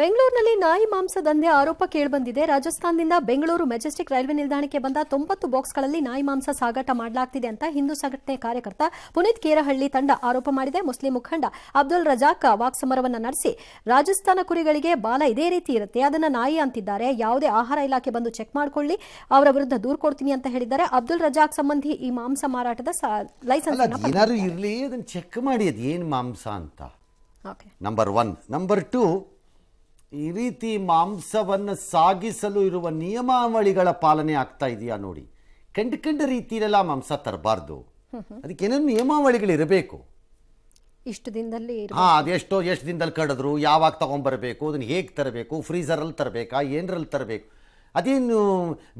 ಬೆಂಗಳೂರಿನಲ್ಲಿ ನಾಯಿ ಮಾಂಸ ದಂಧೆ ಆರೋಪ ಕೇಳಿಬಂದಿದೆ. ರಾಜಸ್ಥಾನದಿಂದ ಬೆಂಗಳೂರು ಮೆಜೆಸ್ಟಿಕ್ ರೈಲ್ವೆ ನಿಲ್ದಾಣಕ್ಕೆ ಬಂದ ತೊಂಬತ್ತು ಬಾಕ್ಸ್ಗಳಲ್ಲಿ ನಾಯಿ ಮಾಂಸ ಸಾಗಾಟ ಮಾಡಲಾಗ್ತಿದೆ ಅಂತ ಹಿಂದೂ ಸಂಘಟನೆ ಕಾರ್ಯಕರ್ತ ಪುನೀತ್ ಕೇರಹಳ್ಳಿ ತಂಡ ಆರೋಪ ಮಾಡಿದೆ. ಮುಸ್ಲಿಂ ಮುಖಂಡ ಅಬ್ದುಲ್ ರಜಾಕ್ ವಾಕ್ಸಮರವನ್ನ ನಡೆಸಿ ರಾಜಸ್ಥಾನ ಕುರಿಗಳಿಗೆ ಬಾಲ ಇದೇ ರೀತಿ ಇರುತ್ತೆ. ಅದನ್ನ ನಾಯಿ ಅಂತಿದ್ದಾರೆ. ಯಾವುದೇ ಆಹಾರ ಇಲಾಖೆ ಬಂದು ಚೆಕ್ ಮಾಡ್ಕೊಳ್ಳಿ. ಅವರ ವಿರುದ್ಧ ದೂರು ಕೊಡ್ತೀನಿ ಅಂತ ಹೇಳಿದ್ದಾರೆ. ಅಬ್ದುಲ್ ರಜಾಕ್ ಸಂಬಂಧಿ ಈ ಮಾಂಸ ಮಾರಾಟದ ಲೈಸೆನ್ಸ್ ಇರಲಿ ಅದನ್ನು ಚೆಕ್ ಮಾಡಿ ಮಾಂಸ ಅಂತ? Okay number one number two ಈ ರೀತಿ ಮಾಂಸವನ್ನು ಸಾಗಿಸಲು ಇರುವ ನಿಯಮಾವಳಿಗಳ ಪಾಲನೆ ಆಗ್ತಾ ಇದೆಯಾ ನೋಡಿ. ಕಂಡು ಕಂಡ ರೀತಿಯಲ್ಲೆಲ್ಲ ಮಾಂಸ ತರಬಾರ್ದು. ಅದಕ್ಕೆ ಏನೇನು ನಿಯಮಾವಳಿಗಳಿರಬೇಕು ಇಷ್ಟು ದಿನದಲ್ಲಿ ಹಾ ಅದೆಷ್ಟೋ ಎಷ್ಟು ದಿನದಲ್ಲಿ ಕಡಿದ್ರು ಯಾವಾಗ ತಗೊಂಬರ್ಬೇಕು ಅದನ್ನು ಹೇಗೆ ತರಬೇಕು ಫ್ರೀಸರಲ್ಲಿ ತರಬೇಕಾ ಏನರಲ್ಲಿ ತರಬೇಕು. ಅದೇನು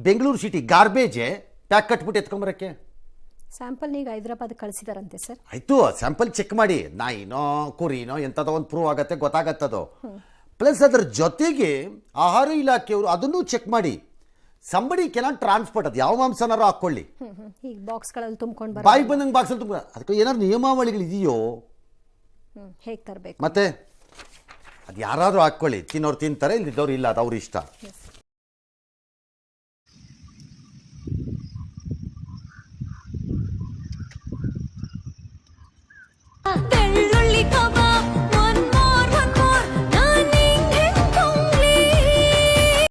ಬೆಂಗಳೂರು ಸಿಟಿ ಗಾರ್ಬೇಜೆ ಪ್ಯಾಕ್ ಕಟ್ಬಿಟ್ಟು ಎತ್ಕೊಂಬರಕ್ಕೆ? ಸ್ಯಾಂಪಲ್ ಈಗ ಹೈದರಾಬಾದ್ ಕಳಿಸಿದಾರಂತೆ ಸರ್. ಆಯಿತು ಸ್ಯಾಂಪಲ್ ಚೆಕ್ ಮಾಡಿ. ನಾಯಿನೋ ಕುರಿನೋ ಎಂಥದೋ ಒಂದು ಪ್ರೂವ್ ಆಗತ್ತೆ ಗೊತ್ತಾಗತ್ತದು. ಪ್ಲಸ್ ಅದರ ಜೊತೆಗೆ ಆಹಾರ ಇಲಾಖೆಯವರು ಅದನ್ನು ಚೆಕ್ ಮಾಡಿ. ಸಂಬಡಿ ಕೆನಾಟ್ ಟ್ರಾನ್ಸ್ಪೋರ್ಟ್ ಅದು. ಯಾವ ಮಾಂಸನಾರು ಹಾಕ್ಕೊಳ್ಳಿ. ಈಗ ಬಾಕ್ಸ್ಗಳಲ್ಲಿ ತುಂಬ್ಕೊಂಡು ಬಾಯಿ ಬಂದಂಗೆ ಬಾಕ್ಸಲ್ಲಿ ತುಂಬ ಅದಕ್ಕೆ ಏನಾದ್ರು ನಿಯಮಾವಳಿಗಳು ಇದೆಯೋ? ಹೇಗೆ ತರಬೇಕು? ಮತ್ತೆ ಅದು ಯಾರಾದರೂ ಹಾಕೊಳ್ಳಿ ತಿನ್ನೋರು ತಿಂತಾರೆ ಇಲ್ಲಿದ್ದವ್ರು ಇಲ್ಲ ಅದು ಅವ್ರ ಇಷ್ಟ.